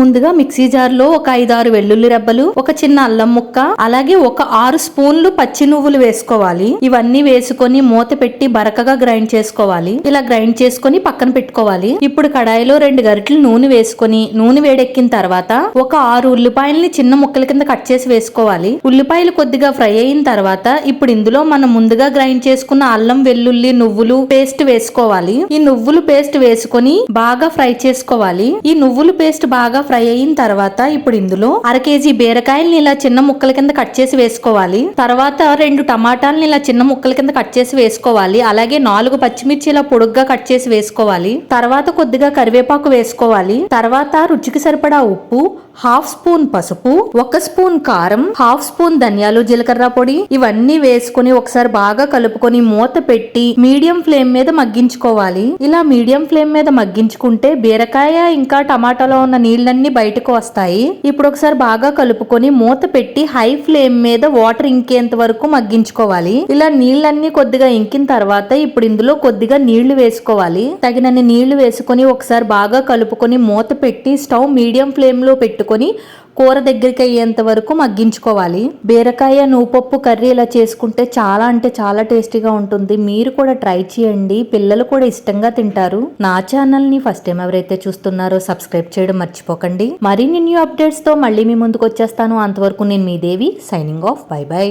ముందుగా మిక్సీ జార్లో ఒక ఐదు ఆరు వెల్లుల్లి రెబ్బలు ఒక చిన్న అల్లం ముక్క అలాగే ఒక ఆరు స్పూన్లు పచ్చి నువ్వులు వేసుకోవాలి. ఇవన్నీ వేసుకొని మూత పెట్టి బరకగా గ్రైండ్ చేసుకోవాలి. ఇలా గ్రైండ్ చేసుకొని పక్కన పెట్టుకోవాలి. ఇప్పుడు కడాయిలో రెండు గరిటెలు నూనె వేసుకొని నూనె వేడెక్కిన తర్వాత ఒక ఆరు ఉల్లిపాయల్ని చిన్న ముక్కల కింద కట్ చేసి వేసుకోవాలి. ఉల్లిపాయలు కొద్దిగా ఫ్రై అయిన తర్వాత ఇప్పుడు ఇందులో మనం ముందుగా గ్రైండ్ చేసుకున్న అల్లం వెల్లుల్లి నువ్వులు పేస్ట్ వేసుకోవాలి. ఈ నువ్వులు పేస్ట్ వేసుకొని బాగా ఫ్రై చేసుకోవాలి. ఈ నువ్వులు పేస్ట్ బాగా ఫ్రై అయిన తర్వాత ఇప్పుడు ఇందులో అర కేజీ బీరకాయల్ని ఇలా చిన్న ముక్కల కింద కట్ చేసి వేసుకోవాలి. తర్వాత రెండు టమాటాలని ఇలా చిన్న ముక్కల కింద కట్ చేసి వేసుకోవాలి. అలాగే నాలుగు పచ్చిమిర్చి ఇలా పొడుగ్గా కట్ చేసి వేసుకోవాలి. తర్వాత కొద్దిగా కరివేపాకు వేసుకోవాలి. తర్వాత రుచికి సరిపడా ఉప్పు హాఫ్ స్పూన్ పసుపు ఒక స్పూన్ కారం హాఫ్ స్పూన్ ధనియాలు జీలకర్ర పొడి ఇవన్నీ వేసుకొని ఒకసారి బాగా కలుపుకొని మూత పెట్టి మీడియం ఫ్లేమ్ మీద మగ్గించుకోవాలి. ఇలా మీడియం ఫ్లేమ్ మీద మగ్గించుకుంటే బీరకాయ ఇంకా టమాటాలో ఉన్న నీళ్ళని నీళ్ళన్నీ బయటకు వస్తాయి. ఇప్పుడు ఒకసారి బాగా కలుపుకొని మూత పెట్టి హై ఫ్లేమ్ మీద వాటర్ ఇంకేంత వరకు మగ్గించుకోవాలి. ఇలా నీళ్ళన్నీ కొద్దిగా ఇంకిన తర్వాత ఇప్పుడు ఇందులో కొద్దిగా నీళ్ళు వేసుకోవాలి. తగినన్ని నీళ్ళు వేసుకొని ఒకసారి బాగా కలుపుకొని మూత పెట్టి స్టవ్ మీడియం ఫ్లేమ్లో పెట్టుకొని కూర దగ్గరికి అయ్యేంత వరకు మగ్గించుకోవాలి. బీరకాయ నువ్వుపప్పు కర్రీ ఇలా చేసుకుంటే చాలా అంటే చాలా టేస్టీగా ఉంటుంది. మీరు కూడా ట్రై చేయండి. పిల్లలు కూడా ఇష్టంగా తింటారు. నా ఛానల్ని ఫస్ట్ టైం ఎవరైతే చూస్తున్నారో సబ్స్క్రైబ్ చేయడం మర్చిపోకండి. మరిన్ని న్యూ అప్డేట్స్తో మళ్ళీ మీ ముందుకు వచ్చేస్తాను. అంతవరకు నేను మీ Devi signing off. Bye bye.